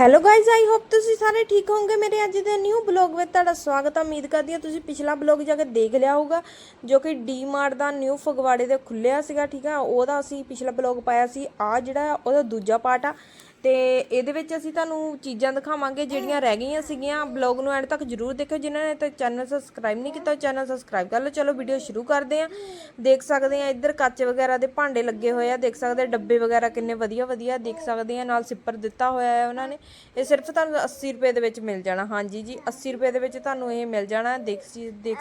Hello guys I hope ਤੁਸੀਂ ਸਾਰੇ ਠੀਕ ਹੋਵੋਗੇ। ਮੇਰੇ ਅੱਜ ਦੇ ਨਿਊ ਬਲੌਗ ਵਿੱਚ ਤੁਹਾਡਾ ਸਵਾਗਤ ਹੈ ਉਮੀਦ ਕਰਦੀ ਹਾਂ ਤੁਸੀਂ ਪਿਛਲਾ ਬਲੌਗ ਜਾ ਕੇ ਦੇਖ ਲਿਆ ਹੋਊਗਾ, ਜੋ ਕਿ ਡੀਮਾਰਟ ਦਾ ਨਿਊ ਫਗਵਾੜੇ ਦੇ ਖੁੱਲਿਆ ਸੀਗਾ, ਠੀਕ ਆ? ਉਹਦਾ ਅਸੀਂ ਪਿਛਲਾ ਬਲੌਗ ਪਾਇਆ ਸੀ। ਆ ਜਿਹੜਾ ਉਹਦਾ ਦੂਜਾ ਪਾਰਟ ਆ। ਤੇ ਇਹਦੇ ਵਿੱਚ ਅਸੀਂ ਤੁਹਾਨੂੰ ਚੀਜ਼ਾਂ ਦਿਖਾਵਾਂਗੇ ਜਿਹੜੀਆਂ ਰਹਿ ਗਈਆਂ ਸੀਗੀਆਂ। ਬਲੌਗ ਨੂੰ ਐਂਡ ਤੱਕ ਜਰੂਰ ਦੇਖਿਓ। ਜਿਨ੍ਹਾਂ ਨੇ ਤਾਂ ਚੈਨਲ ਸਬਸਕ੍ਰਾਈਬ ਨਹੀਂ ਕੀਤਾ, ਚੈਨਲ ਸਬਸਕ੍ਰਾਈਬ ਕਰ ਲਓ। ਚਲੋ, ਵੀਡੀਓ ਸ਼ੁਰੂ ਕਰਦੇ ਆਂ ਦੇਖ ਸਕਦੇ ਆ ਇੱਧਰ ਕੱਚ ਵਗੈਰਾ ਦੇ ਭਾਂਡੇ ਲੱਗੇ ਹੋਏ ਆ। ਦੇਖ ਸਕਦੇ ਡੱਬੇ ਵਗੈਰਾ ਕਿੰਨੇ ਵਧੀਆ ਵਧੀਆ ਦੇਖ ਸਕਦੇ ਆ ਨਾਲ ਸਿੱਪਰ ਦਿੱਤਾ ਹੋਇਆ ਹੈ ਉਹਨਾਂ ਨੇ। ਇਹ ਸਿਰਫ ਤੁਹਾਨੂੰ 80 ਰੁਪਏ ਦੇ ਵਿੱਚ ਮਿਲ ਜਾਣਾ। ਹਾਂਜੀ ਜੀ 80 ਰੁਪਏ ਦੇ ਵਿੱਚ ਤੁਹਾਨੂੰ ਇਹ ਮਿਲ ਜਾਣਾ। ਦੇਖ ਸੀ, ਦੇਖ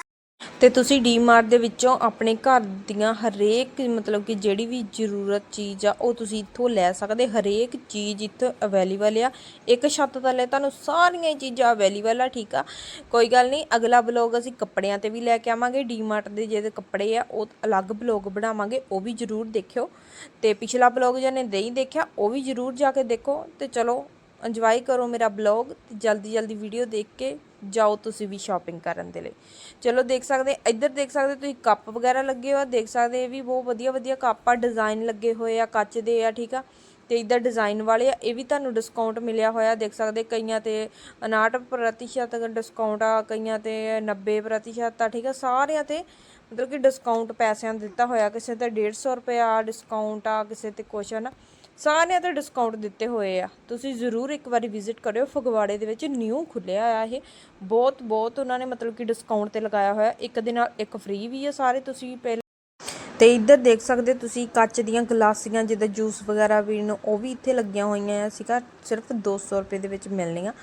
ਤੇ ਤੁਸੀਂ ਡੀਮਾਰਟ ਦੇ ਵਿੱਚੋਂ ਆਪਣੇ ਘਰ ਦੀਆਂ ਹਰੇਕ, ਮਤਲਬ ਕਿ ਜਿਹੜੀ ਵੀ ਜ਼ਰੂਰਤ ਚੀਜ਼ ਆ, ਉਹ ਤੁਸੀਂ ਇੱਥੋਂ ਲੈ ਸਕਦੇ। ਹਰੇਕ ਚੀਜ਼ ਇੱਥੋਂ ਅਵੇਲੇਬਲ ਆ। ਇੱਕ ਛੱਤ ਥੱਲੇ ਤੁਹਾਨੂੰ ਸਾਰੀਆਂ ਹੀ ਚੀਜ਼ਾਂ ਅਵੇਲੇਬਲ ਆ, ਠੀਕ ਆ? ਕੋਈ ਗੱਲ ਨਹੀਂ, ਅਗਲਾ ਬਲੌਗ ਅਸੀਂ ਕੱਪੜਿਆਂ ਤੇ ਵੀ ਲੈ ਕੇ ਆਵਾਂਗੇ। ਡੀਮਾਰਟ ਦੇ ਜਿਹੜੇ ਕੱਪੜੇ ਆ, ਉਹ ਅਲੱਗ ਬਲੌਗ ਬਣਾਵਾਂਗੇ, ਉਹ ਵੀ ਜ਼ਰੂਰ ਦੇਖਿਓ। ਤੇ ਪਿਛਲਾ ਬਲੌਗ ਜਿਹਨੇ ਨਹੀਂ ਦੇਖਿਆ, ਉਹ ਵੀ ਜ਼ਰੂਰ ਜਾ ਕੇ ਦੇਖੋ। ਤੇ ਚਲੋ ਇੰਜੋਏ ਕਰੋ ਮੇਰਾ ਬਲੌਗ ਤੇ ਜਲਦੀ ਜਲਦੀ ਵੀਡੀਓ ਦੇਖ ਕੇ ਜਾਓ ਤੁਸੀਂ ਵੀ ਸ਼ਾਪਿੰਗ ਕਰਨ ਦੇ ਲਈ। ਚਲੋ ਦੇਖ ਸਕਦੇ, ਇੱਧਰ ਦੇਖ ਸਕਦੇ ਤੁਸੀਂ ਕੱਪ ਵਗੈਰਾ ਲੱਗੇ ਹੋ ਆ, ਦੇਖ ਸਕਦੇ ਇਹ ਵੀ ਬਹੁਤ ਵਧੀਆ ਵਧੀਆ ਕੱਪ ਆ ਡਿਜ਼ਾਈਨ ਲੱਗੇ ਹੋਏ ਆ, ਕੱਚ ਦੇ ਆ, ਠੀਕ ਆ। ਤੇ ਇੱਧਰ ਡਿਜ਼ਾਈਨ ਵਾਲੇ ਆ, ਇਹ ਵੀ ਤੁਹਾਨੂੰ ਡਿਸਕਾਊਂਟ ਮਿਲਿਆ ਹੋਇਆ, ਦੇਖ ਸਕਦੇ ਕਈਆਂ ਤੇ 59% ਡਿਸਕਾਊਂਟ ਆ, ਕਈਆਂ ਤੇ 90% ਆ, ਠੀਕ ਆ। ਸਾਰਿਆਂ ਤੇ ਮਤਲਬ ਕਿ ਡਿਸਕਾਊਂਟ ਪੈਸਿਆਂ ਦਾ ਦਿੱਤਾ ਹੋਇਆ, ਕਿਸੇ ਤੇ 150 ਰੁਪਇਆ ਡਿਸਕਾਊਂਟ ਆ, ਕਿਸੇ ਤੇ ਕੁਛ ਆ ਨਾ। ਸਾਰਿਆਂ ਤੇ ਡਿਸਕਾਊਂਟ ਦਿੱਤੇ ਹੋਏ ਆ। ਤੁਸੀਂ ਜ਼ਰੂਰ ਇੱਕ ਵਾਰੀ ਵਿਜ਼ਿਟ ਕਰਿਓ। ਫਗਵਾੜੇ ਦੇ ਵਿੱਚ ਨਿਊ ਖੁੱਲਿਆ ਆ ਇਹ। ਬਹੁਤ ਬਹੁਤ ਉਹਨਾਂ ਨੇ ਮਤਲਬ ਕਿ ਡਿਸਕਾਊਂਟ ਤੇ ਲਗਾਇਆ ਹੋਇਆ। ਇੱਕ ਦੇ ਨਾਲ ਇੱਕ ਫ੍ਰੀ ਵੀ ਆ ਸਾਰੇ। ਤੁਸੀਂ ਪਹਿਲਾਂ ਤੇ ਇੱਧਰ ਦੇਖ ਸਕਦੇ ਹੋ ਤੁਸੀਂ ਕੱਚ ਦੀਆਂ ਗਲਾਸੀਆਂ, ਜਿੱਦਾਂ ਜੂਸ ਵਗੈਰਾ ਪੀਣ ਉਹ ਵੀ ਇੱਥੇ ਲੱਗੀਆਂ ਹੋਈਆਂ ਆ। ਸੀਗਾ, ਸਿਰਫ 200 ਰੁਪਏ ਦੇ ਵਿੱਚ ਮਿਲਣੀਆਂ।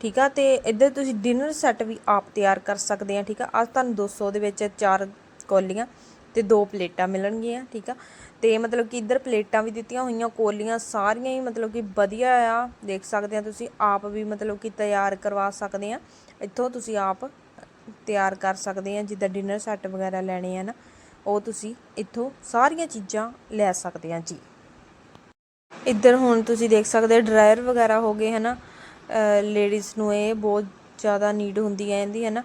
ਠੀਕ ਆ, ਤੇ ਇੱਧਰ ਤੁਸੀਂ ਡਿਨਰ ਸੈੱਟ ਵੀ ਆਪ ਤਿਆਰ ਕਰ ਸਕਦੇ ਆ। ਠੀਕ ਆ, ਅੱਜ ਤੁਹਾਨੂੰ 200 ਦੇ ਵਿੱਚ ਚਾਰ ਕੌਲੀਆਂ ਤੇ ਦੋ ਪਲੇਟਾਂ ਮਿਲਣਗੀਆਂ। ਠੀਕ ਆ ਤੇ ਮਤਲਬ ਕਿ ਇੱਧਰ ਪਲੇਟਾਂ ਵੀ ਦਿੱਤੀਆਂ ਹੋਈਆਂ, ਕੋਲੀਆਂ ਸਾਰੀਆਂ ਹੀ ਮਤਲਬ ਕਿ ਵਧੀਆ ਆ। ਦੇਖ ਸਕਦੇ ਆ ਤੁਸੀਂ, ਆਪ ਵੀ ਮਤਲਬ ਕਿ ਤਿਆਰ ਕਰਵਾ ਸਕਦੇ ਆ। ਇੱਥੋਂ ਤੁਸੀਂ ਆਪ ਤਿਆਰ ਕਰ ਸਕਦੇ ਆ, ਜਿੱਦਾਂ ਡਿਨਰ ਸੈੱਟ ਵਗੈਰਾ ਲੈਣੇ ਆ ਨਾ, ਉਹ ਤੁਸੀਂ ਇੱਥੋਂ ਸਾਰੀਆਂ ਚੀਜ਼ਾਂ ਲੈ ਸਕਦੇ ਆ ਜੀ। ਇੱਧਰ ਹੁਣ ਤੁਸੀਂ ਦੇਖ ਸਕਦੇ ਹੋ ਡਰਾਇਰ ਵਗੈਰਾ ਹੋ ਗਏ, ਹਨਾ। ਲੇਡੀਜ਼ ਨੂੰ ਇਹ ਬਹੁਤ ਜ਼ਿਆਦਾ ਨੀਡ ਹੁੰਦੀ ਹੈ ਇਹਦੀ, ਹਨਾ।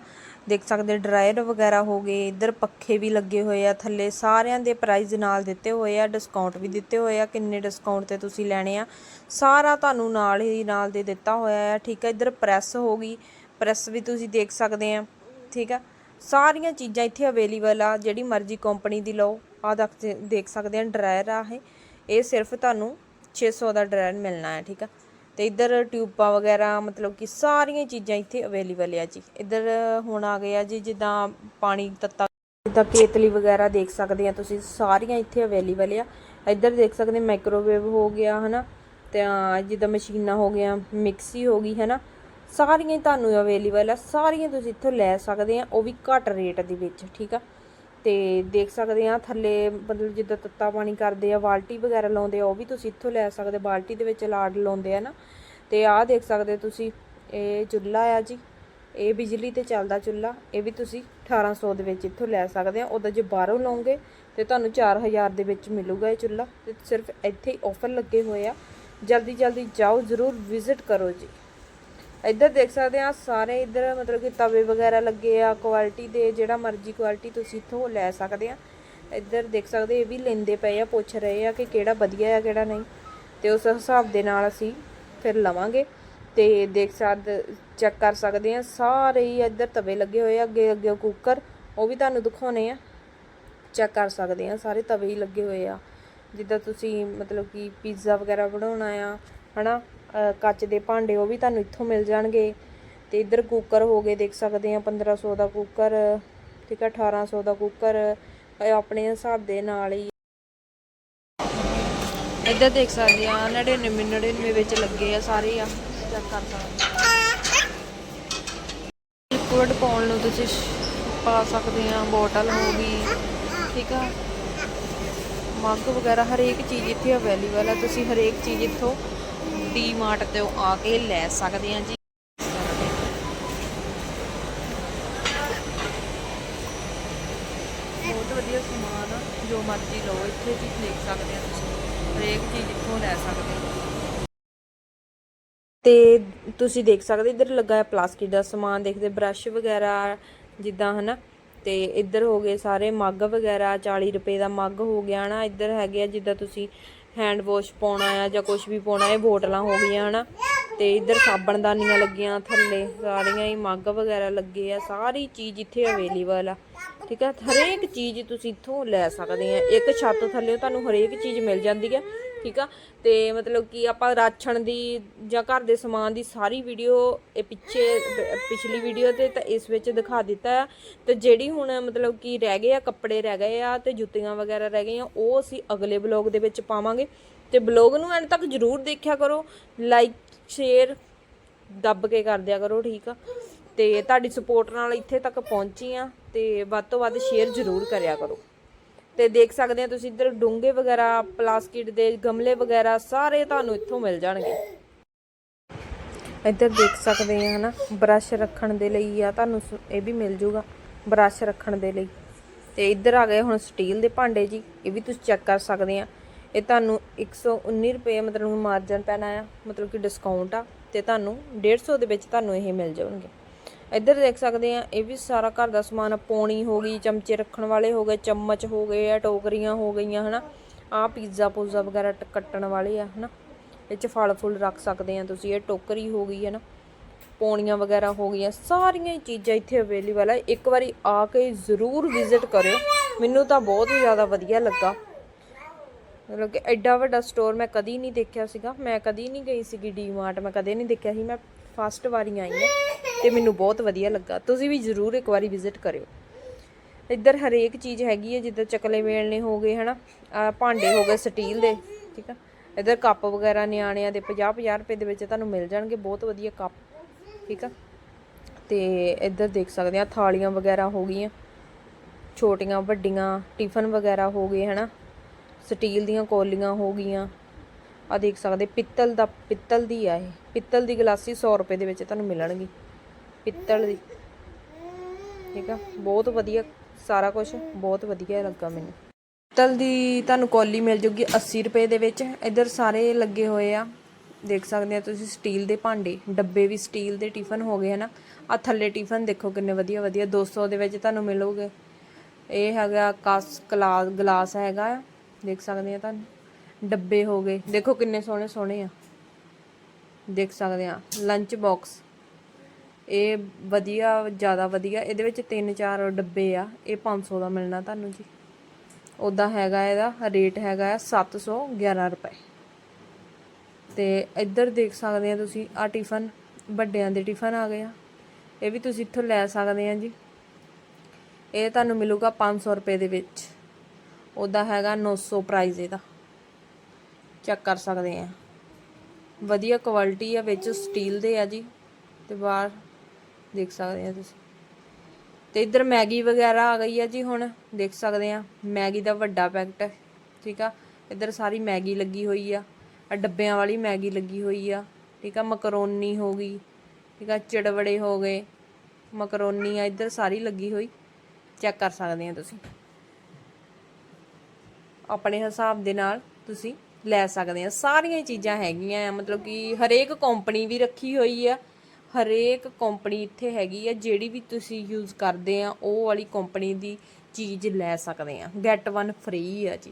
ਦੇਖ ਸਕਦੇ ਡਰਾਇਰ ਵਗੈਰਾ ਹੋ ਗਏ, ਇੱਧਰ ਪੱਖੇ ਵੀ ਲੱਗੇ ਹੋਏ ਆ ਥੱਲੇ, ਸਾਰਿਆਂ ਦੇ ਪ੍ਰਾਈਸ ਨਾਲ ਦਿੱਤੇ ਹੋਏ ਆ ਡਿਸਕਾਊਂਟ ਵੀ ਦਿੱਤੇ ਹੋਏ ਆ, ਕਿੰਨੇ ਡਿਸਕਾਊਂਟ ਤੇ ਤੁਸੀਂ ਲੈਣੇ ਆ। ਸਾਰਾ ਤੁਹਾਨੂੰ ਨਾਲ ਹੀ ਨਾਲ ਦੇ ਦਿੱਤਾ ਹੋਇਆ ਆ, ਠੀਕ ਆ, ਇੱਧਰ ਪ੍ਰੈਸ ਹੋ ਗਈ ਪ੍ਰੈਸ ਵੀ ਤੁਸੀਂ ਦੇਖ ਸਕਦੇ ਆ, ਠੀਕ ਆ। ਸਾਰੀਆਂ ਚੀਜ਼ਾਂ ਇੱਥੇ ਅਵੇਲੇਬਲ ਆ, ਜਿਹੜੀ ਮਰਜ਼ੀ ਕੰਪਨੀ ਦੀ ਲਓ ਆ ਦੇਖ ਸਕਦੇ ਆ, ਡਰਾਇਰ ਆ ਇਹ ਇਹ ਸਿਰਫ ਤੁਹਾਨੂੰ 600 ਦਾ ਡਰਾਇਰ ਮਿਲਣਾ ਹੈ ਠੀਕ ਆ। ਤੇ ਇੱਧਰ ਟਿਊਬਾਂ ਵਗੈਰਾ, ਮਤਲਬ ਕਿ ਸਾਰੀਆਂ ਚੀਜ਼ਾਂ ਇੱਥੇ ਅਵੇਲੇਬਲ ਆ ਜੀ। ਇੱਧਰ ਹੁਣ ਆ ਗਿਆ ਜੀ, ਜਿੱਦਾਂ ਪਾਣੀ ਤੱਤਾ, ਜਿੱਦਾਂ ਕੇਤਲੀ ਵਗੈਰਾ ਦੇਖ ਸਕਦੇ ਆ ਤੁਸੀਂ, ਸਾਰੀਆਂ ਇੱਥੇ ਅਵੇਲੇਬਲ ਆ। ਇੱਧਰ ਦੇਖ ਸਕਦੇ ਮਾਈਕ੍ਰੋਵੇਵ ਹੋ ਗਿਆ, ਹਨਾ? ਤੇ ਆਹ ਜਿੱਦਾਂ ਮਸ਼ੀਨਾਂ ਹੋ ਗਿਆ ਮਿਕਸੀ ਹੋ ਗਈ, ਹਨਾ? ਸਾਰੀਆਂ ਹੀ ਤੁਹਾਨੂੰ ਅਵੇਲੇਬਲ ਆ, ਸਾਰੀਆਂ ਤੁਸੀਂ ਇੱਥੋਂ ਲੈ ਸਕਦੇ ਆ, ਉਹ ਵੀ ਘੱਟ ਰੇਟ ਦੇ ਵਿੱਚ, ਠੀਕ ਆ? ਤੇ ਦੇਖ ਸਕਦੇ ਆ ਥੱਲੇ ਮਤਲਬ ਜਿੱਦਾਂ ਤੱਤਾ ਪਾਣੀ ਕਰਦੇ ਆ, ਬਾਲਟੀ ਵਗੈਰਾ ਲਾਉਂਦੇ ਆ, ਉਹ ਵੀ ਤੁਸੀਂ ਇੱਥੋਂ ਲੈ ਸਕਦੇ, ਬਾਲਟੀ ਦੇ ਵਿੱਚ ਲਾੜ ਲਾਉਂਦੇ ਆ ਨਾ। ਤੇ ਆਹ ਦੇਖ ਸਕਦੇ ਤੁਸੀਂ, ਇਹ ਚੁੱਲ੍ਹਾ ਆ ਜੀ, ਇਹ ਬਿਜਲੀ ਤੇ ਚੱਲਦਾ ਚੁੱਲ੍ਹਾ, ਇਹ ਵੀ ਤੁਸੀਂ 1800 ਦੇ ਵਿੱਚ ਇੱਥੋਂ ਲੈ ਸਕਦੇ ਆ। ਉਹਦਾ ਜੇ ਬਾਹਰੋਂ ਲਓਗੇ ਤੇ ਤੁਹਾਨੂੰ 4000 ਦੇ ਵਿੱਚ ਮਿਲੂਗਾ ਇਹ ਚੁੱਲ੍ਹਾ। ਤੇ ਸਿਰਫ ਇੱਥੇ ਹੀ ਆਫਰ ਲੱਗੇ ਹੋਏ ਆ। ਜਲਦੀ ਜਲਦੀ ਜਾਓ, ਜ਼ਰੂਰ ਵਿਜ਼ਿਟ ਕਰੋ ਜੀ। ਇੱਧਰ ਦੇਖ ਸਕਦੇ ਆ ਸਾਰੇ ਇੱਧਰ ਮਤਲਬ ਕਿ ਤਵੇ ਵਗੈਰਾ ਲੱਗੇ ਆ ਕੁਆਲਿਟੀ ਦੇ ਜਿਹੜਾ ਮਰਜ਼ੀ ਕੁਆਲਿਟੀ ਤੁਸੀਂ ਇੱਥੋਂ ਲੈ ਸਕਦੇ ਆ। ਇੱਧਰ ਦੇਖ ਸਕਦੇ ਇਹ ਵੀ ਲੈਂਦੇ ਪਏ ਆ ਪੁੱਛ ਰਹੇ ਆ ਕਿ ਕਿਹੜਾ ਵਧੀਆ ਆ ਕਿਹੜਾ ਨਹੀਂ। ਤੇ ਉਸ ਹਿਸਾਬ ਦੇ ਨਾਲ ਅਸੀਂ ਫਿਰ ਲਵਾਂਗੇ। ਤੇ ਦੇਖ ਸਕਦੇ ਚੈੱਕ ਕਰ ਸਕਦੇ ਆ ਸਾਰੇ ਹੀ ਇੱਧਰ ਤਵੇ ਲੱਗੇ ਹੋਏ ਆ ਅੱਗੇ ਅੱਗੇ ਕੁੱਕਰ ਉਹ ਵੀ ਤੁਹਾਨੂੰ ਦਿਖਾਉਣੇ ਆ। ਚੈੱਕ ਕਰ ਸਕਦੇ ਆ ਸਾਰੇ ਤਵੇ ਹੀ ਲੱਗੇ ਹੋਏ ਆ। ਜਿੱਦਾਂ ਤੁਸੀਂ ਮਤਲਬ ਕਿ ਪੀਜ਼ਾ ਵਗੈਰਾ ਬਣਾਉਣਾ ਆ ਹਨਾ? ਅ, ਕੱਚ ਦੇ ਭਾਂਡੇ, ਉਹ ਵੀ ਤੁਹਾਨੂੰ ਇੱਥੋਂ ਮਿਲ ਜਾਣਗੇ। ਤੇ ਇੱਧਰ ਕੁੱਕਰ ਹੋ ਗਏ, ਦੇਖ ਸਕਦੇ ਆ 1500 ਦਾ ਕੁੱਕਰ ਠੀਕ ਆ 1800 ਦਾ ਕੁੱਕਰ ਆਪਣੇ ਹਿਸਾਬ ਦੇ ਨਾਲ ਹੀ। ਇੱਧਰ ਦੇਖ ਸਕਦੇ ਆ 99 99 ਵਿੱਚ ਲੱਗੇ ਆ ਸਾਰੇ ਆ। ਚੈੱਕ ਕਰ ਸਕਦੇ ਆ ਲਿਕੁਇਡ ਪਾਉਣ ਨੂੰ ਤੁਸੀਂ ਪਾ ਸਕਦੇ ਆ ਬੋਟਲ ਹੋ ਗਈ, ਠੀਕ ਆ। ਮੱਗ ਵਗੈਰਾ ਹਰੇਕ ਚੀਜ਼ ਇੱਥੇ ਅਵੇਲੇਬਲ ਹੈ ਤੁਸੀਂ ਹਰੇਕ ਚੀਜ਼ ਇੱਥੋਂ ਡੀ ਮਾਰਟ ਤੇ ਆ ਕੇ ਲੈ ਸਕਦੇ ਆ ਜੀ। ਬਹੁਤ ਵਧੀਆ ਸਮਾਨ ਆ ਜੋ ਮਰਜ਼ੀ ਲਓ ਇੱਥੇ ਵੀ ਦੇਖ ਸਕਦੇ ਆ ਤੁਸੀਂ। ਹਰੇਕ ਚੀਜ਼ ਇੱਥੋਂ ਲੈ ਸਕਦੇ ਹੋ ਤੇ ਤੁਸੀਂ ਦੇਖ ਸਕਦੇ ਇੱਧਰ ਲੱਗਾ ਹੈ ਪਲਾਸਟਿਕ ਦਾ ਸਮਾਨ ਦੇਖਦੇ ਬ੍ਰਸ਼ ਵਗੈਰਾ ਜਿੱਦਾਂ ਹਨਾ। ਤੇ ਇੱਧਰ ਹੋ ਗਏ ਸਾਰੇ ਮੱਗ ਵਗੈਰਾ 40 ਰੁਪਏ ਦਾ ਮੱਗ ਹੋ ਗਿਆ ਨਾ। ਇੱਧਰ ਹੈਗੇ ਆ ਜਿੱਦਾਂ ਤੁਸੀਂ ਹੈਂਡ ਵਾਸ਼ ਪਾਉਣਾ ਆ ਜਾਂ ਕੁਝ ਵੀ ਪਾਉਣਾ, ਇਹ ਬੋਟਲਾਂ ਹੋ ਗਈਆਂ, ਹਨਾ। ਤੇ ਇੱਧਰ ਸਾਬਣਦਾਨੀਆਂ ਲੱਗੀਆਂ, ਥੱਲੇ ਸਾਰੀਆਂ ਹੀ ਮੱਗ ਵਗੈਰਾ ਲੱਗੇ ਆ, ਸਾਰੀ ਚੀਜ਼ ਇੱਥੇ ਅਵੇਲੇਬਲ ਆ। ਠੀਕ ਆ, ਹਰੇਕ ਚੀਜ਼ ਤੁਸੀਂ ਇੱਥੋਂ ਲੈ ਸਕਦੇ ਆ। ਇੱਕ ਛੱਤ ਥੱਲੇ ਤੁਹਾਨੂੰ ਹਰੇਕ ਚੀਜ਼ ਮਿਲ ਜਾਂਦੀ ਆ। ਠੀਕ ਆ? ਤੇ ਮਤਲਬ ਕਿ ਆਪਾਂ ਰਾਸ਼ਨ ਦੀ ਜਾਂ ਘਰ ਦੇ ਸਮਾਨ ਦੀ ਸਾਰੀ ਵੀਡੀਓ ਇਹ ਪਿੱਛੇ, ਪਿਛਲੀ ਵੀਡੀਓ ਤੇ ਤਾਂ ਇਸ ਵਿੱਚ ਦਿਖਾ ਦਿੱਤਾ ਆ। ਤੇ ਜਿਹੜੀ ਹੁਣ ਮਤਲਬ ਕਿ ਰਹਿ ਗਏ ਆ, ਕੱਪੜੇ ਰਹਿ ਗਏ ਆ ਤੇ ਜੁੱਤੀਆਂ ਵਗੈਰਾ ਰਹਿ ਗਈਆਂ, ਉਹ ਅਸੀਂ ਅਗਲੇ ਬਲੌਗ ਦੇ ਵਿੱਚ ਪਾਵਾਂਗੇ। ਤੇ ਬਲੌਗ ਨੂੰ ਐਂਡ ਤੱਕ ਜਰੂਰ ਦੇਖਿਆ ਕਰੋ। ਲਾਈਕ ਸ਼ੇਅਰ ਦੱਬ ਕੇ ਕਰ ਦਿਆ ਕਰੋ, ਠੀਕ ਆ? ਤੇ ਤੁਹਾਡੀ ਸਪੋਰਟ ਨਾਲ ਇੱਥੇ ਤੱਕ ਪਹੁੰਚੀ ਆ ਤੇ ਵੱਧ ਤੋਂ ਵੱਧ ਸ਼ੇਅਰ ਜ਼ਰੂਰ ਕਰਿਆ ਕਰੋ। ਤੇ ਦੇਖ ਸਕਦੇ ਆ ਤੁਸੀਂ ਇੱਧਰ ਡੂੰਘੇ ਵਗੈਰਾ ਪਲਾਸਟਿਕ ਦੇ ਗਮਲੇ ਵਗੈਰਾ, ਸਾਰੇ ਤੁਹਾਨੂੰ ਇੱਥੋਂ ਮਿਲ ਜਾਣਗੇ। ਇੱਧਰ ਦੇਖ ਸਕਦੇ ਆ, ਹਨਾ, ਬਰਸ਼ ਰੱਖਣ ਦੇ ਲਈ ਆ, ਤੁਹਾਨੂੰ ਸ- ਇਹ ਵੀ ਮਿਲ ਜੂਗਾ, ਬਰਸ਼ ਰੱਖਣ ਦੇ ਲਈ। ਤੇ ਇੱਧਰ ਆ ਗਏ ਹੁਣ ਸਟੀਲ ਦੇ ਭਾਂਡੇ ਜੀ, ਇਹ ਵੀ ਤੁਸੀਂ ਚੈੱਕ ਕਰ ਸਕਦੇ ਆ। ਇਹ ਤੁਹਾਨੂੰ 119 ਰੁਪਏ ਮਤਲਬ ਮਾਰਜਨ ਪੈਣਾ ਆ, ਮਤਲਬ ਕਿ ਡਿਸਕਾਊਂਟ ਆ, ਤੇ ਤੁਹਾਨੂੰ 150 ਦੇ ਵਿੱਚ ਤੁਹਾਨੂੰ ਇਹ ਮਿਲ ਜਾਣਗੇ। ਇੱਧਰ ਦੇਖ ਸਕਦੇ ਆ ਇਹ ਵੀ ਸਾਰਾ ਘਰ ਦਾ ਸਮਾਨ ਪੌਣੀ ਹੋ ਗਈ, ਚਮਚੇ ਰੱਖਣ ਵਾਲੇ ਹੋ ਗਏ, ਚਮਚ ਹੋ ਗਏ ਆ ਟੋਕਰੀਆਂ ਹੋ ਗਈਆਂ, ਹਨਾ। ਆ ਪੀਜ਼ਾ ਪੂਜ਼ਾ ਵਗੈਰਾ ਟ- ਕੱਟਣ ਵਾਲੇ ਆ, ਹਨਾ। ਇਹ ਚ ਫਲ ਫੁੱਲ ਰੱਖ ਸਕਦੇ ਆ ਤੁਸੀਂ, ਇਹ ਟੋਕਰੀ ਹੋ ਗਈ ਹੈ ਨਾ ਪੌਣੀਆਂ ਵਗੈਰਾ ਹੋ ਗਈਆਂ, ਸਾਰੀਆਂ ਹੀ ਚੀਜ਼ਾਂ ਇੱਥੇ ਅਵੇਲੇਬਲ ਹੈ ਇੱਕ ਵਾਰੀ ਆ ਕੇ ਜ਼ਰੂਰ ਵਿਜ਼ਿਟ ਕਰਿਓ। ਮੈਨੂੰ ਤਾਂ ਬਹੁਤ ਹੀ ਜ਼ਿਆਦਾ ਵਧੀਆ ਲੱਗਾ। ਮਤਲਬ ਕਿ ਐਡਾ ਵੱਡਾ ਸਟੋਰ ਮੈਂ ਕਦੀ ਨਹੀਂ ਦੇਖਿਆ ਸੀਗਾ। ਮੈਂ ਕਦੀ ਨਹੀਂ ਗਈ ਸੀਗੀ ਡੀਮਾਰਟ ਮੈਂ ਕਦੇ ਨਹੀਂ ਦੇਖਿਆ ਸੀ। ਮੈਂ ਫਸਟ ਵਾਰੀ ਆਈ ਹਾਂ ਤੇ ਮੈਨੂੰ ਬਹੁਤ ਵਧੀਆ ਲੱਗਾ। ਤੁਸੀਂ ਵੀ ਜ਼ਰੂਰ ਇੱਕ ਵਾਰੀ ਵਿਜ਼ਿਟ ਕਰਿਓ। ਇੱਧਰ ਹਰੇਕ ਚੀਜ਼ ਹੈਗੀ ਹੈ, ਜਿੱਦਾਂ ਚਕਲੇ ਵੇਲਣੇ ਹੋ ਗਏ, ਹਨਾ? ਆਹ ਭਾਂਡੇ ਹੋ ਗਏ ਸਟੀਲ ਦੇ, ਠੀਕ ਆ? ਇੱਧਰ ਕੱਪ ਵਗੈਰਾ ਨਿਆਣਿਆਂ ਦੇ 50 50 ਰੁਪਏ ਦੇ ਵਿੱਚ ਤੁਹਾਨੂੰ ਮਿਲ ਜਾਣਗੇ, ਬਹੁਤ ਵਧੀਆ ਕੱਪ, ਠੀਕ ਆ? ਤੇ ਇੱਧਰ ਦੇਖ ਸਕਦੇ ਆ, ਥਾਲੀਆਂ ਵਗੈਰਾ ਹੋ ਗਈਆਂ, ਛੋਟੀਆਂ, ਵੱਡੀਆਂ, ਟਿਫਨ ਵਗੈਰਾ ਹੋ ਗਏ, ਹਨਾ? ਸਟੀਲ ਦੀਆਂ ਕੋਲੀਆਂ ਹੋ ਗਈਆਂ। ਆ ਦੇਖ ਸਕਦੇ, ਪਿੱਤਲ ਦਾ, ਪਿੱਤਲ ਦੀ ਆ ਇਹ। ਪਿੱਤਲ ਦੀ ਗਲਾਸੀ 100 ਰੁਪਏ ਦੇ ਵਿੱਚ ਤੁਹਾਨੂੰ ਮਿਲਣਗੀ। ਪਿੱਤਲ ਦੀ। ਠੀਕ ਆ? ਬਹੁਤ ਵਧੀਆ, ਸਾਰਾ ਕੁਝ ਬਹੁਤ ਵਧੀਆ ਲੱਗਾ ਮੈਨੂੰ। ਪਿੱਤਲ ਦੀ ਤੁਹਾਨੂੰ ਕੋਲੀ ਮਿਲ ਜੂਗੀ 80 ਰੁਪਏ ਦੇ ਵਿੱਚ। ਇੱਧਰ ਸਾਰੇ ਲੱਗੇ ਹੋਏ ਆ। ਦੇਖ ਸਕਦੇ ਆ ਤੁਸੀਂ ਸਟੀਲ ਦੇ ਭਾਂਡੇ। ਡੱਬੇ ਵੀ ਸਟੀਲ ਦੇ ਟਿਫਨ ਹੋ ਗਏ, ਹਨਾ? ਆ ਥੱਲੇ ਟਿਫਨ ਦੇਖੋ ਕਿੰਨੇ ਵਧੀਆ ਵਧੀਆ। 200 ਦੇ ਵਿੱਚ ਤੁਹਾਨੂੰ ਮਿਲੂਗੇ। ਇਹ ਹੈਗਾ ਕਸ ਗਲਾਸ ਗਲਾਸ ਹੈਗਾ। ਆ ਦੇਖ ਸਕਦੇ ਆ ਤੁਹਾਨੂੰ। ਡੱਬੇ ਹੋ ਗਏ। ਦੇਖੋ ਕਿੰਨੇ ਸੋਹਣੇ ਸੋਹਣੇ ਆ। ਦੇਖ ਸਕਦੇ ਆ ਲੰਚ ਬਾਕਸ ਇਹ ਵਧੀਆ, ਜ਼ਿਆਦਾ ਵਧੀਆ। ਇਹਦੇ ਵਿੱਚ ਤਿੰਨ ਚਾਰ ਡੱਬੇ ਆ। ਇਹ 500 ਦਾ ਮਿਲਣਾ ਤੁਹਾਨੂੰ ਜੀ। ਉਦਾਂ ਹੈਗਾ ਇਹਦਾ, ਰੇਟ ਹੈਗਾ ਆ 711 ਰੁਪਏ। ਤੇ ਇੱਧਰ ਦੇਖ ਸਕਦੇ ਆ ਤੁਸੀਂ ਆ ਟਿਫਨ ਵੱਡਿਆਂ ਦੇ ਟਿਫਨ ਆ ਗਏ ਆ। ਇਹ ਵੀ ਤੁਸੀਂ ਇੱਥੋਂ ਲੈ ਸਕਦੇ ਆ ਜੀ। ਇਹ ਤੁਹਾਨੂੰ ਮਿਲੂਗਾ 500 ਰੁਪਏ ਦੇ ਵਿੱਚ। ਉਹਦਾ ਹੈਗਾ 900 ਪ੍ਰਾਈਸ ਇਹਦਾ। ਚੈੱਕ ਕਰ ਸਕਦੇ ਆ ਵਧੀਆ ਕੁਆਲਿਟੀ ਆ, ਵਿੱਚ ਸਟੀਲ ਦੇ ਆ ਜੀ, ਤੇ ਬਾਹਰ ਦੇਖ ਸਕਦੇ ਆ ਤੁਸੀਂ। ਤੇ ਇੱਧਰ ਮੈਗੀ ਵਗੈਰਾ ਆ ਗਈ ਆ ਜੀ ਹੁਣ, ਦੇਖ ਸਕਦੇ ਆ, ਮੈਗੀ ਦਾ ਵੱਡਾ ਪੈਕਟ ਠੀਕ ਆ। ਇੱਧਰ ਸਾਰੀ ਮੈਗੀ ਲੱਗੀ ਹੋਈ ਆ ਆ ਡੱਬਿਆਂ ਵਾਲੀ ਮੈਗੀ ਲੱਗੀ ਹੋਈ ਆ, ਠੀਕ ਆ, ਮਕਰੋਨੀ ਹੋ ਗਈ, ਠੀਕ ਆ, ਚਿੜਵੜੇ ਹੋ ਗਏ, ਮਕਰੋਨੀ ਆ, ਇੱਧਰ ਸਾਰੀ ਲੱਗੀ ਹੋਈ, ਚੈੱਕ ਕਰ ਸਕਦੇ ਆ ਤੁਸੀਂ। ਆਪਣੇ ਹਿਸਾਬ ਦੇ ਨਾਲ ਤੁਸੀਂ ਲੈ ਸਕਦੇ ਆ ਸਾਰੀਆਂ ਚੀਜ਼ਾਂ ਹੈਗੀਆਂ ਆ, ਮਤਲਬ ਕਿ ਹਰੇਕ ਕੰਪਨੀ ਵੀ ਰੱਖੀ ਹੋਈ ਆ। ਹਰੇਕ ਕੰਪਨੀ ਇੱਥੇ ਹੈਗੀ ਆ, ਜਿਹੜੀ ਵੀ ਤੁਸੀਂ ਯੂਜ਼ ਕਰਦੇ ਆ, ਉਹ ਵਾਲੀ ਕੰਪਨੀ ਦੀ ਚੀਜ਼ ਲੈ ਸਕਦੇ ਆ। ਗੈਟ ਵਨ ਫ੍ਰੀ ਆ ਜੀ।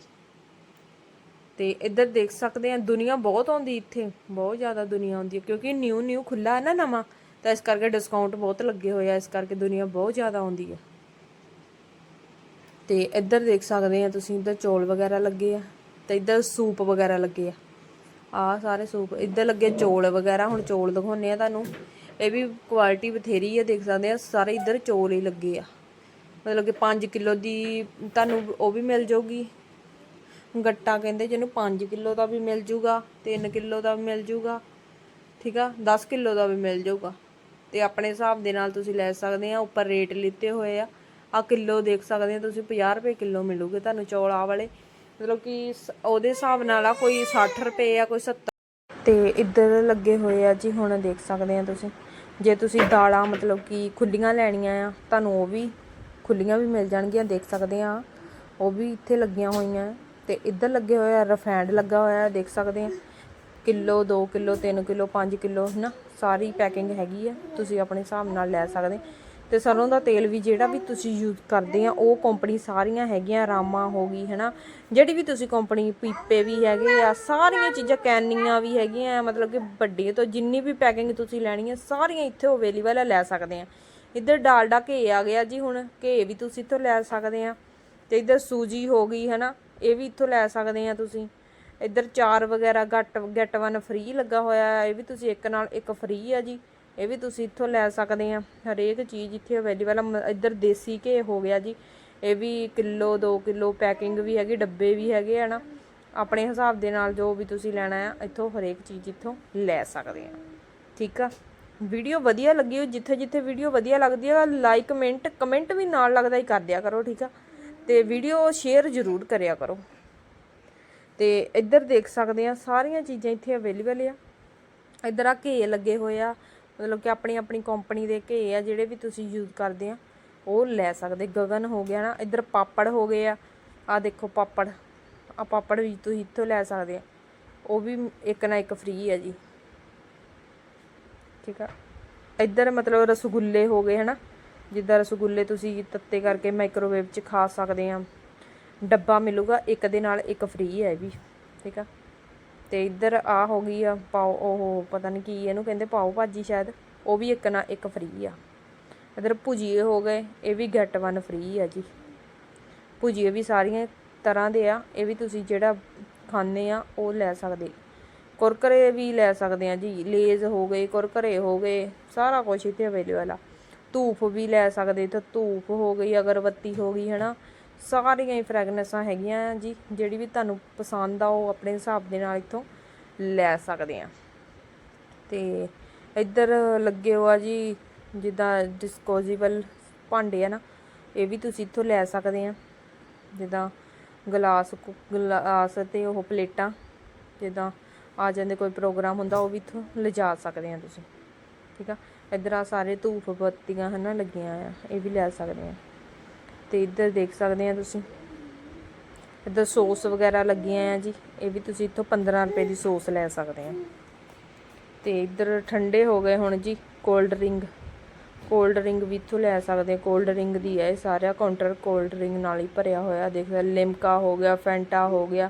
ਤੇ ਇੱਧਰ ਦੇਖ ਸਕਦੇ ਆ, ਦੁਨੀਆ ਬਹੁਤ ਆਉਂਦੀ ਇੱਥੇ। ਬਹੁਤ ਜ਼ਿਆਦਾ ਦੁਨੀਆ ਆਉਂਦੀ ਹੈ ਕਿਉਂਕਿ ਨਿਊ ਨਿਊ ਖੁੱਲਾ ਹੈ ਨਾ ਨਵਾਂ, ਤਾਂ ਇਸ ਕਰਕੇ ਡਿਸਕਾਊਂਟ ਬਹੁਤ ਲੱਗੇ ਹੋਏ ਆ, ਇਸ ਕਰਕੇ ਦੁਨੀਆ ਬਹੁਤ ਜ਼ਿਆਦਾ ਆਉਂਦੀ ਹੈ ਤੇ ਇੱਧਰ ਦੇਖ ਸਕਦੇ ਆ, ਤੁਸੀਂ ਇੱਧਰ ਚੌਲ ਵਗੈਰਾ ਲੱਗੇ ਆ। ਤੇ ਇੱਧਰ ਸੂਪ ਵਗੈਰਾ ਲੱਗੇ ਆ। ਆ ਸਾਰੇ ਸੂਪ, ਇੱਧਰ ਲੱਗੇ ਚੌਲ ਵਗੈਰਾ, ਹੁਣ ਚੌਲ ਦਿਖਾਉਣੇ ਆ ਤੁਹਾਨੂੰ। ਇਹ ਵੀ ਕੁਆਲਿਟੀ ਬਥੇਰੀ ਆ, ਦੇਖ ਸਕਦੇ ਆ, ਸਾਰੇ ਇੱਧਰ ਚੌਲ ਹੀ ਲੱਗੇ ਆ। ਮਤਲਬ ਕਿ 5 ਕਿਲੋ ਦੀ ਤੁਹਾਨੂੰ ਉਹ ਵੀ ਮਿਲ ਜਾਊਗੀ। ਗੱਟਾ ਕਹਿੰਦੇ ਜਿਹਨੂੰ 5 ਕਿਲੋ ਦਾ ਵੀ ਮਿਲ ਜੂਗਾ 3 ਕਿਲੋ ਦਾ ਵੀ ਮਿਲ ਜੂਗਾ ਠੀਕ ਆ? 10 ਕਿਲੋ ਦਾ ਵੀ ਮਿਲ ਜਾਊਗਾ। ਤੇ ਆਪਣੇ ਹਿਸਾਬ ਦੇ ਨਾਲ ਤੁਸੀਂ ਲੈ ਸਕਦੇ ਆ, ਉੱਪਰ ਰੇਟ ਲਿੱਤੇ ਹੋਏ ਆ। ਆ ਕਿਲੋ ਦੇਖ ਸਕਦੇ ਆ, ਤੁਸੀਂ 50 ਰੁਪਏ ਕਿਲੋ ਮਿਲੂਗੇ ਤੁਹਾਨੂੰ ਚੌਲ ਆ ਵਾਲੇ। ਮਤਲਬ ਕਿ ਸ- ਉਹਦੇ ਹਿਸਾਬ ਨਾਲ ਆ ਕੋਈ 60 ਰੁਪਏ ਆ ਕੋਈ 70 ਤੇ ਇੱਧਰ ਲੱਗੇ ਹੋਏ ਆ ਜੀ ਹੁਣ ਦੇਖ ਸਕਦੇ ਆ ਤੁਸੀਂ। ਜੇ ਤੁਸੀਂ ਦਾਲਾਂ ਮਤਲਬ ਕਿ ਖੁੱਲੀਆਂ ਲੈਣੀਆਂ ਆ ਤੁਹਾਨੂੰ ਉਹ ਵੀ ਖੁੱਲੀਆਂ ਵੀ ਮਿਲ ਜਾਣਗੀਆਂ ਦੇਖ ਸਕਦੇ ਆ। ਉਹ ਵੀ ਇੱਥੇ ਲੱਗੀਆਂ ਹੋਈਆਂ। ਆ। ਤੇ ਇੱਧਰ ਲੱਗੇ ਹੋਏ ਆ ਰਫੈਂਡ ਲੱਗਾ ਹੋਇਆ ਆ, ਦੇਖ ਸਕਦੇ ਆ। ਕਿਲੋ 2 ਕਿਲੋ 3 ਕਿਲੋ 5 ਕਿਲੋ ਹਨਾ? ਸਾਰੀ ਪੈਕਿੰਗ ਹੈਗੀ ਆ। ਤੁਸੀਂ ਆਪਣੇ ਹਿਸਾਬ ਨਾਲ ਲੈ ਸਕਦੇ। ਤੇ ਸਰੋਂ ਦਾ ਤੇਲ ਵੀ ਜਿਹੜਾ ਵੀ ਤੁਸੀਂ ਯੂਜ਼ ਕਰਦੇ ਆ, ਉਹ ਕੰਪਨੀ ਸਾਰੀਆਂ ਹੈਗੀਆਂ, ਰਾਮਾ ਹੋ ਗਈ, ਹੈਨਾ? ਜਿਹੜੀ ਵੀ ਤੁਸੀਂ ਕੰਪਨੀ ਪੀਪੇ ਵੀ ਹੈਗੇ ਆ, ਸਾਰੀਆਂ ਚੀਜ਼ਾਂ ਕੈਨੀਆਂ ਵੀ ਹੈਗੀਆਂ ਮਤਲਬ ਕਿ ਵੱਡੇ ਤੋਂ ਜਿੰਨੀ ਵੀ ਪੈਕਿੰਗ ਤੁਸੀਂ ਲੈਣੀ ਹੈ ਸਾਰੀਆਂ ਇੱਥੇ ਅਵੇਲੇਬਲ ਹੈ ਲੈ ਸਕਦੇ ਆ। ਇੱਧਰ ਡਾਲਡਾ ਘੇ ਆ ਗਿਆ ਜੀ ਹੁਣ, ਘੇ ਵੀ ਤੁਸੀਂ ਇੱਥੋਂ ਲੈ ਸਕਦੇ ਆ। ਤੇ ਇੱਧਰ ਸੂਜੀ ਹੋ ਗਈ, ਹੈਨਾ? ਇਹ ਵੀ ਇੱਥੋਂ ਲੈ ਸਕਦੇ ਆ ਤੁਸੀਂ। ਇੱਧਰ ਚਾਰ ਵਗੈਰਾ ਗੱਟ ਗੈਟ ਵਨ ਫ੍ਰੀ ਲੱਗਾ ਹੋਇਆ ਹੈ ਇਹ ਵੀ ਤੁਸੀਂ ਇੱਕ ਨਾਲ, ਇੱਕ ਫ੍ਰੀ ਆ ਜੀ। ਇਹ ਵੀ ਤੁਸੀਂ ਇੱਥੋਂ ਲੈ ਸਕਦੇ ਆ। ਹਰੇਕ ਚੀਜ਼ ਇੱਥੇ ਅਵੇਲੇਬਲ ਆ। ਮ- ਇੱਧਰ ਦੇਸੀ ਘੇ ਹੋ ਗਿਆ ਜੀ। ਇਹ ਵੀ ਕਿਲੋ 2 ਕਿਲੋ ਪੈਕਿੰਗ ਵੀ ਹੈਗੀ, ਡੱਬੇ ਵੀ ਹੈਗੇ ਆ ਨਾ। ਆਪਣੇ ਹਿਸਾਬ ਦੇ ਨਾਲ ਜੋ ਵੀ ਤੁਸੀਂ ਲੈਣਾ ਆ, ਇੱਥੋਂ ਹਰੇਕ ਚੀਜ਼ ਇੱਥੋਂ ਲੈ ਸਕਦੇ ਆ। ਠੀਕ ਆ? ਵੀਡੀਓ ਵਧੀਆ ਲੱਗੀ ਹੋ ਜਿੱਥੇ ਜਿੱਥੇ ਵੀਡੀਓ ਵਧੀਆ ਲੱਗਦੀ ਆ ਲਾਈਕ ਕਮੈਂਟ ਕਮੈਂਟ ਵੀ ਨਾਲ ਲੱਗਦਾ ਹੀ ਕਰ ਦਿਆ ਕਰੋ, ਠੀਕ ਆ? ਤੇ ਵੀਡੀਓ ਸ਼ੇਅਰ ਜ਼ਰੂਰ ਕਰਿਆ ਕਰੋ। ਤੇ ਇੱਧਰ ਦੇਖ ਸਕਦੇ ਆ, ਸਾਰੀਆਂ ਚੀਜ਼ਾਂ ਇੱਥੇ ਅਵੇਲੇਬਲ ਆ। ਇੱਧਰ ਆ ਘੇ ਲੱਗੇ ਹੋਏ ਆ ਮਤਲਬ ਕਿ ਆਪਣੀ ਆਪਣੀ ਕੰਪਨੀ ਦੇ ਘੇ ਆ ਜਿਹੜੇ ਵੀ ਤੁਸੀਂ ਯੂਜ਼ ਕਰਦੇ ਆ, ਉਹ ਲੈ ਸਕਦੇ। ਗਗਨ ਹੋ ਗਿਆ ਨਾ, ਇੱਧਰ ਪਾਪੜ ਹੋ ਗਏ ਆ। ਆ ਦੇਖੋ ਪਾਪੜ। ਆ ਪਾਪੜ ਵੀ ਤੁਸੀਂ ਇੱਥੋਂ ਲੈ ਸਕਦੇ ਆ। ਉਹ ਵੀ ਇੱਕ ਨਾ ਇੱਕ ਫ੍ਰੀ ਆ ਜੀ। ਠੀਕ ਆ? ਇੱਧਰ ਮਤਲਬ ਰਸਗੁੱਲੇ ਹੋ ਗਏ, ਹਨਾ? ਜਿੱਦਾਂ ਰਸਗੁੱਲੇ ਤੁਸੀਂ ਤੱਤੇ ਕਰਕੇ ਮਾਈਕ੍ਰੋਵੇਵ 'ਚ ਖਾ ਸਕਦੇ ਆ। ਡੱਬਾ ਮਿਲੂਗਾ, ਇੱਕ ਦੇ ਨਾਲ ਇੱਕ ਫ੍ਰੀ ਹੈ ਇਹ ਵੀ। ਠੀਕ ਆ? ਤੇ ਇੱਧਰ ਆ ਹੋ ਗਈ ਆ ਪਾਓ, ਉਹ ਪਤਾ ਨਹੀਂ ਕੀ, ਇਹਨੂੰ ਕਹਿੰਦੇ ਪਾਓ ਭਾਜੀ ਸ਼ਾਇਦ। ਉਹ ਵੀ ਇੱਕ ਨਾ ਇੱਕ ਫ੍ਰੀ ਆ। ਇੱਧਰ ਭੁਜੀਏ ਹੋ ਗਏ, ਇਹ ਵੀ ਗੈਟ ਵਨ ਫ੍ਰੀ ਆ ਜੀ। ਭੁਜੀਏ ਵੀ ਸਾਰੀਆਂ ਤਰ੍ਹਾਂ ਦੇ ਆ, ਇਹ ਵੀ ਤੁਸੀਂ ਜਿਹੜਾ ਖਾਣੇ ਆ, ਉਹ ਲੈ ਸਕਦੇ। ਕੁਰਕਰੇ ਵੀ ਲੈ ਸਕਦੇ ਆ ਜੀ, ਲੇਜ਼ ਹੋ ਗਏ, ਕੁਰਕਰੇ ਹੋ ਗਏ, ਸਾਰਾ ਕੁਝ ਇੱਥੇ ਅਵੇਲੇਬਲ ਆ। ਧੂਫ ਵੀ ਲੈ ਸਕਦੇ ਤੇ ਧੂਫ ਹੋ ਗਈ, ਅਗਰਬੱਤੀ ਹੋ ਗਈ, ਹਨਾ। ਸਾਰੀਆਂ ਹੀ ਫ੍ਰੈਗਨੈਂਸਾਂ ਹੈਗੀਆਂ ਜੀ, ਜਿਹੜੀ ਵੀ ਤੁਹਾਨੂੰ ਪਸੰਦ ਆ, ਉਹ ਆਪਣੇ ਹਿਸਾਬ ਦੇ ਨਾਲ ਇੱਥੋਂ ਲੈ ਸਕਦੇ ਆ। ਤੇ ਇੱਧਰ ਲੱਗੇ ਹੋ ਆ ਜੀ, ਜਿੱਦਾਂ ਡਿਸਪੋਜ਼ੇਬਲ ਭਾਂਡੇ ਆ ਨਾ, ਇਹ ਵੀ ਤੁਸੀਂ ਇੱਥੋਂ ਲੈ ਸਕਦੇ ਆ। ਜਿੱਦਾਂ ਗਲਾਸ ਕੁ- ਗਲਾਸ ਤੇ ਉਹ ਪਲੇਟਾਂ, ਜਿੱਦਾਂ ਆ ਜਾਂਦੇ ਕੋਈ ਪ੍ਰੋਗਰਾਮ ਹੁੰਦਾ, ਉਹ ਵੀ ਇੱਥੋਂ ਲਿਜਾ ਸਕਦੇ ਆ ਤੁਸੀਂ। ਠੀਕ ਆ? ਇੱਧਰ ਆ ਸਾਰੇ ਧੂਫ ਬੱਤੀਆਂ ਹਨਾ ਲੱਗੀਆਂ ਆ, ਇਹ ਵੀ ਲੈ ਸਕਦੇ ਆ। ਤੇ ਇੱਧਰ ਦੇਖ ਸਕਦੇ ਆ ਤੁਸੀਂ। ਇੱਧਰ ਸੌਸ ਵਗੈਰਾ ਲੱਗੀਆਂ ਆ ਜੀ। ਇਹ ਵੀ ਤੁਸੀਂ ਇੱਥੋਂ 15 ਰੁਪਏ ਦੀ ਸੌਸ ਲੈ ਸਕਦੇ ਆ। ਤੇ ਇੱਧਰ ਠੰਡੇ ਹੋ ਗਏ ਹੁਣ ਜੀ, ਕੋਲਡ ਡਰਿੰਕ। ਕੋਲਡ ਡਰਿੰਕ ਵੀ ਇੱਥੋਂ ਲੈ ਸਕਦੇ ਆ। ਕੋਲਡ ਡਰਿੰਕ ਦੀ ਹੈ ਇਹ ਸਾਰਾ ਕਾਊਂਟਰ ਕੋਲਡ ਡਰਿੰਕ ਨਾਲ ਹੀ ਭਰਿਆ ਹੋਇਆ। ਦੇਖ ਲਓ ਲਿਮਕਾ ਹੋ ਗਿਆ, ਫੈਂਟਾ ਹੋ ਗਿਆ,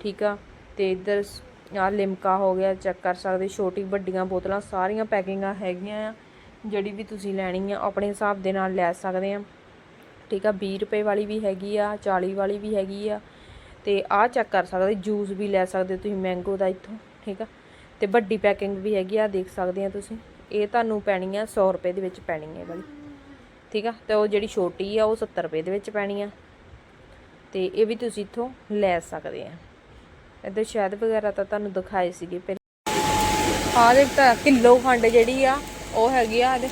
ਠੀਕ ਆ। ਤੇ ਇੱਧਰ ਆ ਲਿਮਕਾ ਹੋ ਗਿਆ, ਚੈੱਕ ਕਰ ਸਕਦੇ, ਛੋਟੀ ਵੱਡੀਆਂ ਬੋਤਲਾਂ, ਸਾਰੀਆਂ ਪੈਕਿੰਗਾਂ ਹੈਗੀਆਂ ਆ। ਜਿਹੜੀ ਵੀ ਤੁਸੀਂ ਲੈਣੀ ਆ, ਆਪਣੇ ਹਿਸਾਬ ਦੇ ਨਾਲ ਲੈ ਸਕਦੇ ਆ। ਠੀਕ ਆ 20 ਰੁਪਏ ਵਾਲੀ ਵੀ ਹੈਗੀ ਆ 40 ਵਾਲੀ ਵੀ ਹੈਗੀ ਆ, ਤੇ ਆਹ ਚੈੱਕ ਕਰ ਸਕਦੇ ਜੂਸ ਵੀ ਲੈ ਸਕਦੇ ਤੁਸੀਂ ਮੈਂਗੋ ਦਾ ਇੱਥੋਂ, ਠੀਕ ਆ, ਤੇ ਵੱਡੀ ਪੈਕਿੰਗ ਵੀ ਹੈਗੀ ਆ ਦੇਖ ਸਕਦੇ ਆ ਤੁਸੀਂ, ਇਹ ਤੁਹਾਨੂੰ ਪੈਣੀ ਆ 100 ਰੁਪਏ ਦੇ ਵਿੱਚ ਪੈਣੀ ਹੈ ਇਹ ਵਾਲੀ, ਠੀਕ ਆ, ਤੇ ਉਹ ਜਿਹੜੀ ਛੋਟੀ ਆ, ਉਹ 70 ਰੁਪਏ ਦੇ ਵਿੱਚ ਪੈਣੀ ਆ, ਤੇ ਇਹ ਵੀ ਤੁਸੀਂ ਇੱਥੋਂ ਲੈ ਸਕਦੇ ਆ, ਇੱਧਰ ਸ਼ਾਇਦ ਵਗੈਰਾ ਤਾਂ ਤੁਹਾਨੂੰ ਦਿਖਾਏ ਸੀਗੇ ਪਹਿਲਾਂ। ਆਹ ਦੇਖ ਤਾਂ ਕਿਲੋ ਖੰਡ ਜਿਹੜੀ ਆ, ਉਹ ਹੈਗੀ ਆ ਇਹਦੇ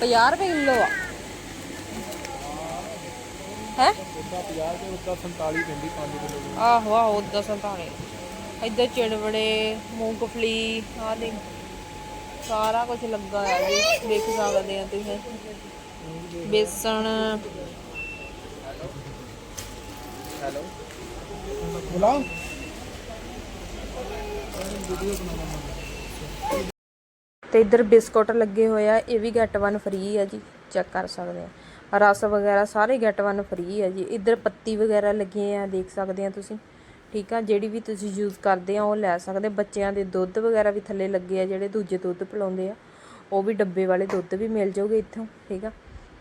50 ਰੁਪਏ ਕਿਲੋ ਆ। ਹੈ? ਉਹਦਾ 50 ਤੇ ਉਹਦਾ 47 ਪੈਂਦੀ 5 ਕਿਲੋ ਦੀ ਆਹੋ ਆਹੋ, ਉਦਾਂ ਸੰਤਾਲੇ। ਇੱਧਰ ਚਿੜਵੜੇ, ਮੂੰਗਫਲੀ, ਆਹ ਦੇ ਸਾਰਾ ਕੁਝ ਲੱਗਾ ਆ ਜੀ, ਦੇਖ ਸਕਦੇ ਆ ਤੁਸੀਂ। ਬੇਸਣ। ਬੁਲਾਓ ਤੇ ਇੱਧਰ ਬਿਸਕੁਟ ਲੱਗੇ ਹੋਏ ਆ, ਇਹ ਵੀ ਗੈਟ ਵਨ ਫ੍ਰੀ ਆ ਜੀ ਚੈੱਕ ਕਰ ਸਕਦੇ ਆ ਰਸ ਵਗੈਰਾ ਸਾਰੇ ਗੈਟ ਵਨ ਫ੍ਰੀ ਆ ਜੀ। ਇੱਧਰ ਪੱਤੀ ਵਗੈਰਾ ਲੱਗੇ ਆ, ਦੇਖ ਸਕਦੇ ਆ ਤੁਸੀਂ। ਠੀਕ ਆ, ਜਿਹੜੀ ਵੀ ਤੁਸੀਂ ਯੂਜ਼ ਕਰਦੇ ਆ, ਉਹ ਲੈ ਸਕਦੇ। ਬੱਚਿਆਂ ਦੇ ਦੁੱਧ ਵਗੈਰਾ ਵੀ ਥੱਲੇ ਲੱਗੇ ਆ, ਜਿਹੜੇ ਦੂਜੇ ਦੁੱਧ ਪਿਲਾਉਂਦੇ ਆ। ਉਹ ਵੀ ਡੱਬੇ ਵਾਲੇ ਦੁੱਧ ਵੀ ਮਿਲ ਜਾਓਗੇ ਇੱਥੋਂ, ਠੀਕ ਆ।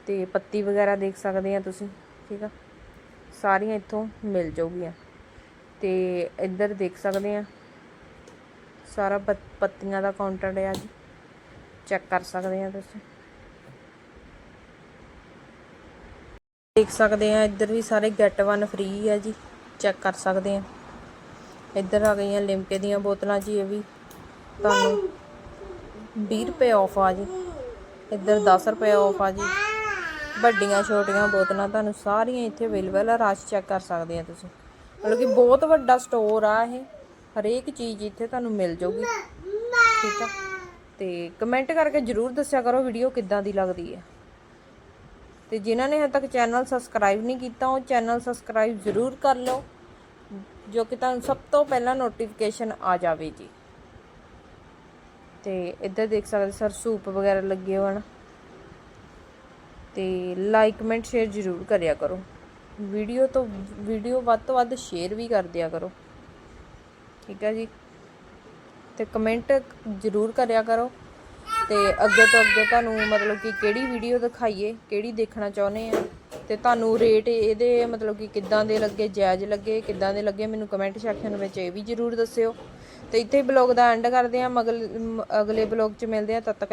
ਤੇ ਪੱਤੀ ਵਗੈਰਾ ਦੇਖ ਸਕਦੇ ਆ ਤੁਸੀਂ, ਠੀਕ ਆ। ਸਾਰੀਆਂ ਇੱਥੋਂ ਮਿਲ ਜਾਊਗੀਆਂ। ਤੇ ਇੱਧਰ ਦੇਖ ਸਕਦੇ ਆ, ਸਾਰਾ ਪੱਤੀਆਂ ਦਾ ਕਾਊਂਟਰ ਹੈ ਜੀ। ਚੈੱਕ ਕਰ ਸਕਦੇ ਆ ਤੁਸੀਂ। ਦੇਖ ਸਕਦੇ ਆ, ਇੱਧਰ ਵੀ ਸਾਰੇ ਗੈਟ ਵਨ ਫ੍ਰੀ ਆ ਜੀ ਚੈੱਕ ਕਰ ਸਕਦੇ ਆ। ਇੱਧਰ ਆ ਗਈਆਂ ਲਿਮਕੇ ਦੀਆਂ ਬੋਤਲਾਂ ਜੀ, ਇਹ ਵੀ ਤੁਹਾਨੂੰ 20 ਰੁਪਏ ਆਫ ਆ ਜੀ, ਇੱਧਰ 10 ਰੁਪਏ ਆਫ ਆ ਜੀ। ਵੱਡੀਆਂ ਛੋਟੀਆਂ ਬੋਤਲਾਂ ਤੁਹਾਨੂੰ ਸਾਰੀਆਂ ਇੱਥੇ ਅਵੇਲੇਬਲ ਆ ਰਸ਼ ਚੈੱਕ ਕਰ ਸਕਦੇ ਆ ਤੁਸੀਂ। ਮਤਲਬ ਕਿ ਬਹੁਤ ਵੱਡਾ ਸਟੋਰ ਆ ਇਹ, ਹਰੇਕ ਚੀਜ਼ ਇੱਥੇ ਤੁਹਾਨੂੰ ਮਿਲ ਜਾਊਗੀ। ਠੀਕ ਆ? ਤੇ ਕਮੈਂਟ ਕਰਕੇ ਜਰੂਰ ਦੱਸਿਆ ਕਰੋ ਵੀਡੀਓ ਕਿੱਦਾਂ ਦੀ ਲੱਗਦੀ ਹੈ ਤੇ ਜਿਨ੍ਹਾਂ ਨੇ ਹਜੇ ਤੱਕ ਚੈਨਲ ਸਬਸਕ੍ਰਾਈਬ ਨਹੀਂ ਕੀਤਾ, ਉਹ ਚੈਨਲ ਸਬਸਕ੍ਰਾਈਬ ਜ਼ਰੂਰ ਕਰ ਲਓ, ਜੋ ਕਿ ਤੁਹਾਨੂੰ ਸਭ ਤੋਂ ਪਹਿਲਾਂ ਨੋਟੀਫਿਕੇਸ਼ਨ ਆ ਜਾਵੇ ਜੀ। ਤੇ ਇੱਧਰ ਦੇਖ ਸਕਦੇ ਸਰ, ਸੂਪ ਵਗੈਰਾ ਲੱਗੇ ਹੋਣ। ਤੇ ਲਾਈਕ ਕਮੈਂਟ ਸ਼ੇਅਰ ਜ਼ਰੂਰ ਕਰਿਆ ਕਰੋ। ਵੀਡੀਓ ਤੋਂ ਵੀਡੀਓ ਵੱਧ ਤੋਂ ਵੱਧ ਸ਼ੇਅਰ ਵੀ ਕਰ ਦਿਆ ਕਰੋ। ਠੀਕ ਹੈ ਜੀ? ਤੇ ਕਮੈਂਟ ਜ਼ਰੂਰ ਕਰਿਆ ਕਰੋ। ਤੇ ਅੱਗੇ ਤੋਂ ਅੱਗੇ ਤੁਹਾਨੂੰ ਮਤਲਬ ਕਿ ਕਿਹੜੀ ਵੀਡੀਓ ਦਿਖਾਈਏ, ਕਿਹੜੀ ਦੇਖਣਾ ਚਾਹੁੰਦੇ ਆ? ਤੇ ਤੁਹਾਨੂੰ ਰੇਟ ਇਹਦੇ ਮਤਲਬ ਕਿ ਕਿੱਦਾਂ ਦੇ ਲੱਗੇ, ਜਾਇਜ਼ ਲੱਗੇ, ਕਿੱਦਾਂ ਦੇ ਲੱਗੇ, ਮੈਨੂੰ ਕਮੈਂਟ ਸੈਕਸ਼ਨ ਵਿੱਚ ਇਹ ਵੀ ਜ਼ਰੂਰ ਦੱਸਿਓ। ਤੇ ਇੱਥੇ ਬਲੌਗ ਦਾ ਐਂਡ ਕਰਦੇ ਆ, ਮਗਲ ਅਗਲੇ ਬਲੌਗ 'ਚ ਮਿਲਦੇ ਆ, ਤਦ ਤੱਕ